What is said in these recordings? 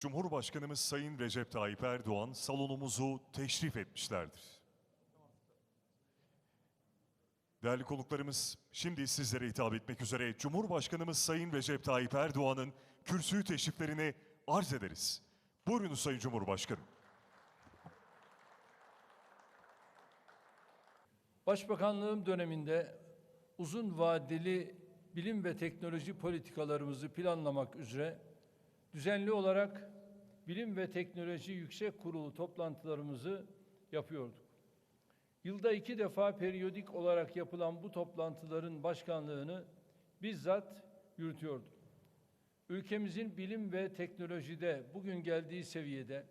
Cumhurbaşkanımız Sayın Recep Tayyip Erdoğan salonumuzu teşrif etmişlerdir. Değerli konuklarımız, şimdi sizlere hitap etmek üzere Cumhurbaşkanımız Sayın Recep Tayyip Erdoğan'ın kürsüyü teşriflerini arz ederiz. Buyurunuz Sayın Cumhurbaşkanım. Başbakanlığım döneminde uzun vadeli bilim ve teknoloji politikalarımızı planlamak üzere düzenli olarak Bilim ve Teknoloji Yüksek Kurulu toplantılarımızı yapıyorduk. Yılda iki defa periyodik olarak yapılan bu toplantıların başkanlığını bizzat yürütüyordum. Ülkemizin bilim ve teknolojide bugün geldiği seviyede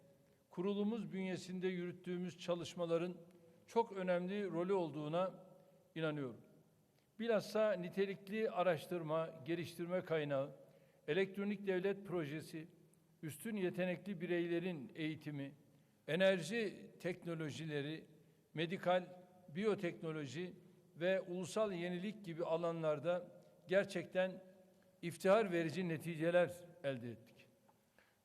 kurulumuz bünyesinde yürüttüğümüz çalışmaların çok önemli rolü olduğuna inanıyorum. Bilhassa nitelikli araştırma, geliştirme kaynağı, elektronik devlet projesi, üstün yetenekli bireylerin eğitimi, enerji teknolojileri, medikal, biyoteknoloji ve ulusal yenilik gibi alanlarda gerçekten iftihar verici neticeler elde ettik.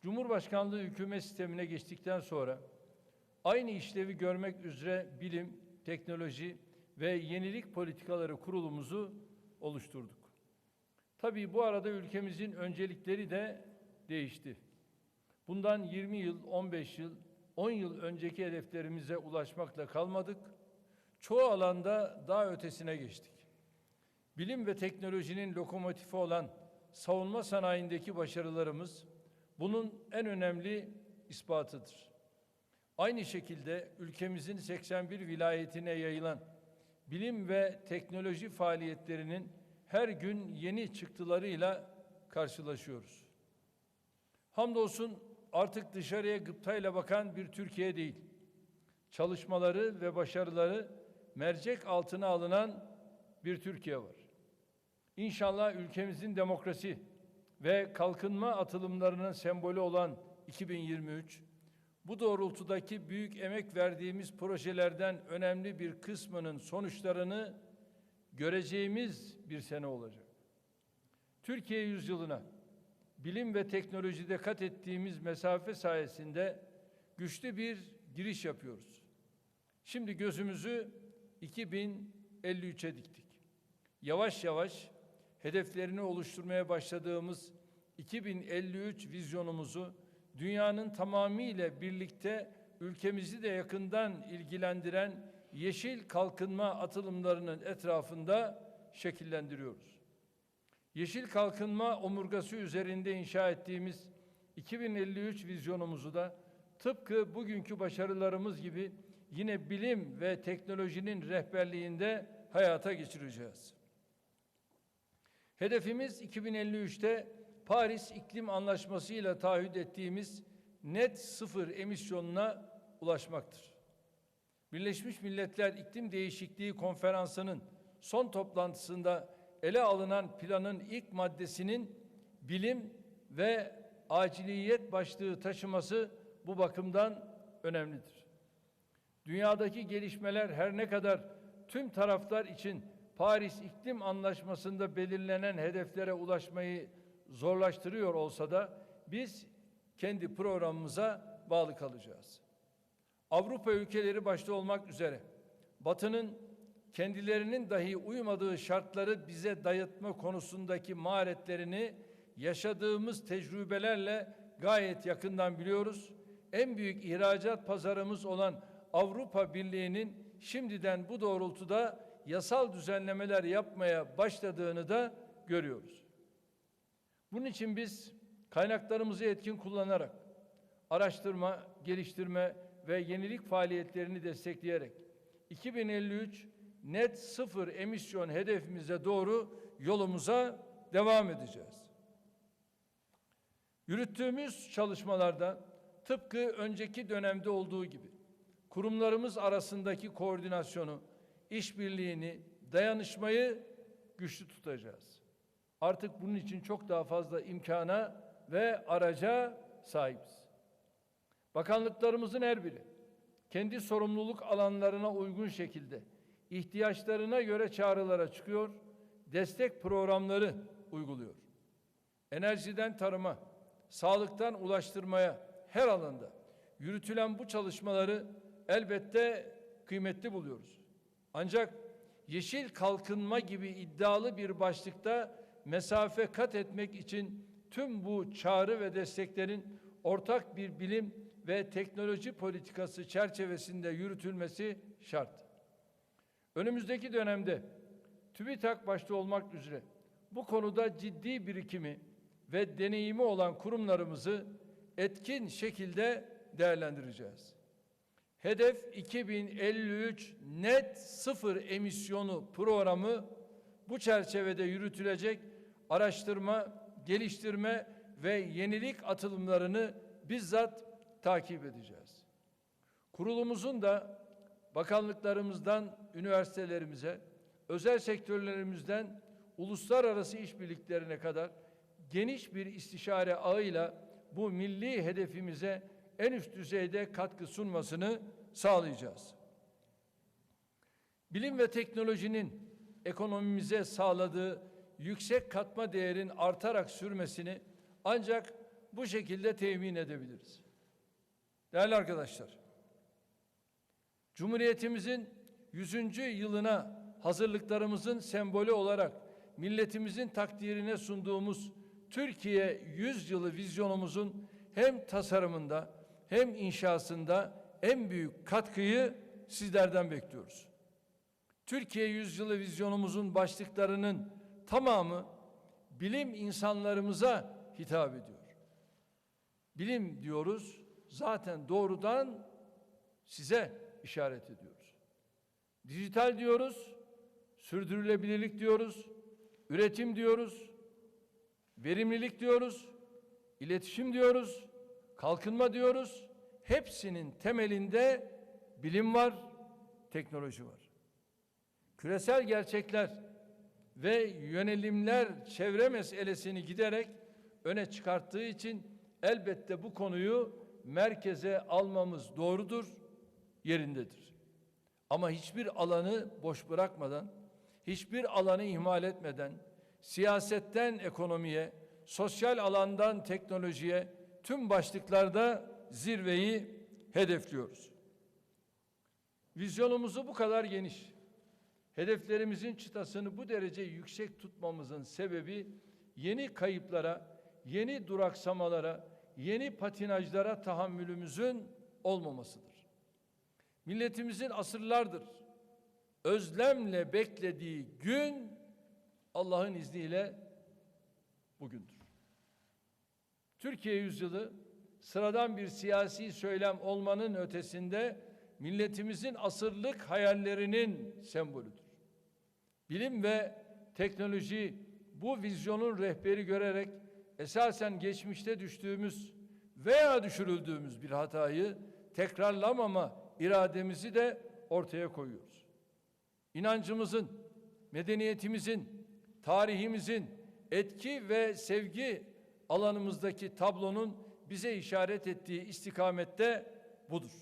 Cumhurbaşkanlığı hükümet sistemine geçtikten sonra aynı işlevi görmek üzere bilim, teknoloji ve yenilik politikaları kurulumuzu oluşturduk. Tabii bu arada ülkemizin öncelikleri de değişti. Bundan 20 yıl, 15 yıl, 10 yıl önceki hedeflerimize ulaşmakla kalmadık. Çoğu alanda daha ötesine geçtik. Bilim ve teknolojinin lokomotifi olan savunma sanayindeki başarılarımız bunun en önemli ispatıdır. Aynı şekilde ülkemizin 81 vilayetine yayılan bilim ve teknoloji faaliyetlerinin her gün yeni çıktılarıyla karşılaşıyoruz. Hamdolsun artık dışarıya gıptayla bakan bir Türkiye değil. Çalışmaları ve başarıları mercek altına alınan bir Türkiye var. İnşallah ülkemizin demokrasi ve kalkınma atılımlarının sembolü olan 2023 bu doğrultudaki büyük emek verdiğimiz projelerden önemli bir kısmının sonuçlarını göreceğimiz bir sene olacak. Türkiye yüzyılına bilim ve teknolojide kat ettiğimiz mesafe sayesinde güçlü bir giriş yapıyoruz. Şimdi gözümüzü 2053'e diktik. Yavaş yavaş hedeflerini oluşturmaya başladığımız 2053 vizyonumuzu dünyanın tamamıyla birlikte ülkemizi de yakından ilgilendiren yeşil kalkınma atılımlarının etrafında şekillendiriyoruz. Yeşil kalkınma omurgası üzerinde inşa ettiğimiz 2053 vizyonumuzu da tıpkı bugünkü başarılarımız gibi yine bilim ve teknolojinin rehberliğinde hayata geçireceğiz. Hedefimiz 2053'te Paris İklim Anlaşması ile taahhüt ettiğimiz net sıfır emisyonuna ulaşmaktır. Birleşmiş Milletler İklim Değişikliği Konferansı'nın son toplantısında ele alınan planın ilk maddesinin bilim ve aciliyet başlığı taşıması bu bakımdan önemlidir. Dünyadaki gelişmeler her ne kadar tüm taraflar için Paris İklim Anlaşması'nda belirlenen hedeflere ulaşmayı zorlaştırıyor olsa da biz kendi programımıza bağlı kalacağız. Avrupa ülkeleri başta olmak üzere Batı'nın kendilerinin dahi uymadığı şartları bize dayatma konusundaki maharetlerini yaşadığımız tecrübelerle gayet yakından biliyoruz. En büyük ihracat pazarımız olan Avrupa Birliği'nin şimdiden bu doğrultuda yasal düzenlemeler yapmaya başladığını da görüyoruz. Bunun için biz kaynaklarımızı etkin kullanarak araştırma, geliştirme ve yenilik faaliyetlerini destekleyerek 2053 net sıfır emisyon hedefimize doğru yolumuza devam edeceğiz. Yürüttüğümüz çalışmalarda tıpkı önceki dönemde olduğu gibi kurumlarımız arasındaki koordinasyonu, işbirliğini, dayanışmayı güçlü tutacağız. Artık bunun için çok daha fazla imkana ve araca sahibiz. Bakanlıklarımızın her biri kendi sorumluluk alanlarına uygun şekilde ihtiyaçlarına göre çağrılara çıkıyor, destek programları uyguluyor. Enerjiden tarıma, sağlıktan ulaştırmaya her alanda yürütülen bu çalışmaları elbette kıymetli buluyoruz. Ancak yeşil kalkınma gibi iddialı bir başlıkta mesafe kat etmek için tüm bu çağrı ve desteklerin ortak bir bilim ve teknoloji politikası çerçevesinde yürütülmesi şart. Önümüzdeki dönemde TÜBİTAK başta olmak üzere bu konuda ciddi birikimi ve deneyimi olan kurumlarımızı etkin şekilde değerlendireceğiz. Hedef 2053 net sıfır emisyonu programı bu çerçevede yürütülecek araştırma, geliştirme ve yenilik atılımlarını bizzat takip edeceğiz. Kurulumuzun da bakanlıklarımızdan üniversitelerimize, özel sektörlerimizden uluslararası işbirliklerine kadar geniş bir istişare ağıyla bu milli hedefimize en üst düzeyde katkı sunmasını sağlayacağız. Bilim ve teknolojinin ekonomimize sağladığı yüksek katma değerin artarak sürmesini ancak bu şekilde temin edebiliriz. Değerli arkadaşlar, Cumhuriyetimizin 100. yılına hazırlıklarımızın sembolü olarak milletimizin takdirine sunduğumuz Türkiye 100 yılı vizyonumuzun hem tasarımında hem inşasında en büyük katkıyı sizlerden bekliyoruz. Türkiye Yüzyılı vizyonumuzun başlıklarının tamamı bilim insanlarımıza hitap ediyor. Bilim diyoruz zaten doğrudan size işaret ediyoruz. Dijital diyoruz, sürdürülebilirlik diyoruz, üretim diyoruz, verimlilik diyoruz, iletişim diyoruz, kalkınma diyoruz. Hepsinin temelinde bilim var, teknoloji var. Küresel gerçekler ve yönelimler çevre meselesini giderek öne çıkarttığı için elbette bu konuyu merkeze almamız doğrudur, yerindedir. Ama hiçbir alanı boş bırakmadan, hiçbir alanı ihmal etmeden, siyasetten ekonomiye, sosyal alandan teknolojiye tüm başlıklarda zirveyi hedefliyoruz. Vizyonumuzu bu kadar geniş, hedeflerimizin çıtasını bu derece yüksek tutmamızın sebebi yeni kayıplara, yeni duraksamalara, yeni patinajlara tahammülümüzün olmamasıdır. Milletimizin asırlardır özlemle beklediği gün Allah'ın izniyle bugündür. Türkiye yüzyılı sıradan bir siyasi söylem olmanın ötesinde milletimizin asırlık hayallerinin sembolüdür. Bilim ve teknoloji bu vizyonun rehberi görerek esasen geçmişte düştüğümüz veya düşürüldüğümüz bir hatayı tekrarlamama irademizi de ortaya koyuyoruz. İnancımızın, medeniyetimizin, tarihimizin etki ve sevgi alanımızdaki tablonun bize işaret ettiği istikamette budur.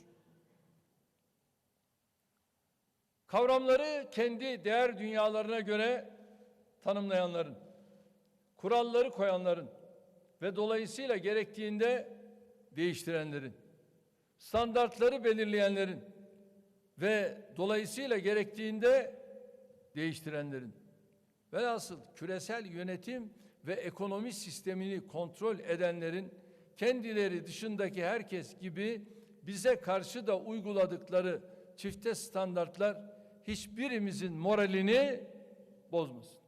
Kavramları kendi değer dünyalarına göre tanımlayanların, kuralları koyanların ve dolayısıyla gerektiğinde değiştirenlerin, standartları belirleyenlerin ve dolayısıyla gerektiğinde değiştirenlerin velhasıl küresel yönetim ve ekonomi sistemini kontrol edenlerin kendileri dışındaki herkes gibi bize karşı da uyguladıkları çifte standartlar hiçbirimizin moralini bozmasın.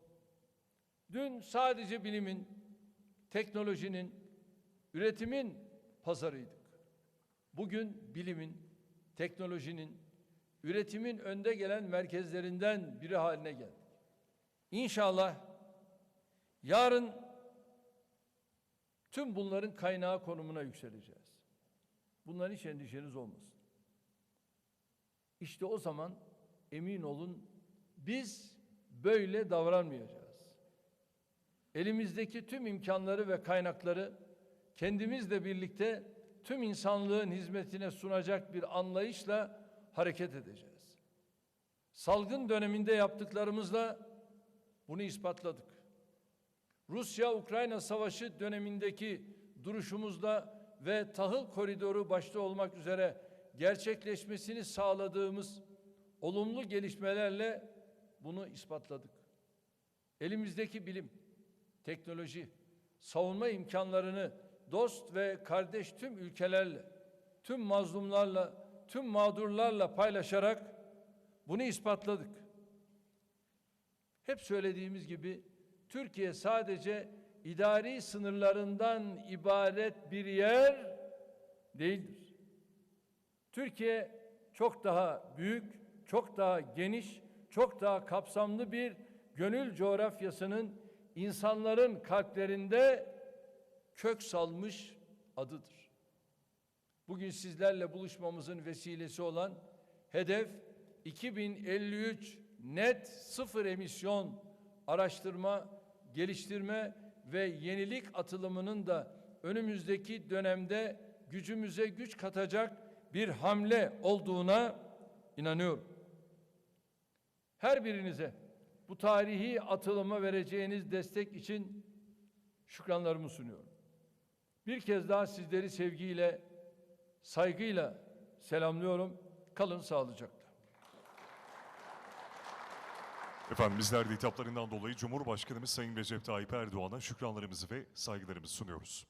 Dün sadece bilimin, teknolojinin, üretimin pazarıydık. Bugün bilimin, teknolojinin, üretimin önde gelen merkezlerinden biri haline geldik. İnşallah yarın tüm bunların kaynağı konumuna yükseleceğiz. Bundan hiç endişeniz olmasın. İşte o zaman emin olun biz böyle davranmayacağız. Elimizdeki tüm imkanları ve kaynakları kendimizle birlikte tüm insanlığın hizmetine sunacak bir anlayışla hareket edeceğiz. Salgın döneminde yaptıklarımızla bunu ispatladık. Rusya-Ukrayna savaşı dönemindeki duruşumuzda ve tahıl koridoru başta olmak üzere gerçekleşmesini sağladığımız olumlu gelişmelerle bunu ispatladık. Elimizdeki bilim, teknoloji, savunma imkanlarını dost ve kardeş tüm ülkelerle, tüm mazlumlarla, tüm mağdurlarla paylaşarak bunu ispatladık. Hep söylediğimiz gibi Türkiye sadece idari sınırlarından ibaret bir yer değildir. Türkiye çok daha büyük, çok daha geniş, çok daha kapsamlı bir gönül coğrafyasının insanların kalplerinde kök salmış adıdır. Bugün sizlerle buluşmamızın vesilesi olan hedef 2053 net sıfır emisyon araştırma, geliştirme ve yenilik atılımının da önümüzdeki dönemde gücümüze güç katacak bir hamle olduğuna inanıyorum. Her birinize bu tarihi atılıma vereceğiniz destek için şükranlarımı sunuyorum. Bir kez daha sizleri sevgiyle, saygıyla selamlıyorum. Kalın sağlıcakla. Efendim bizler de hitaplarından dolayı Cumhurbaşkanımız Sayın Recep Tayyip Erdoğan'a şükranlarımızı ve saygılarımızı sunuyoruz.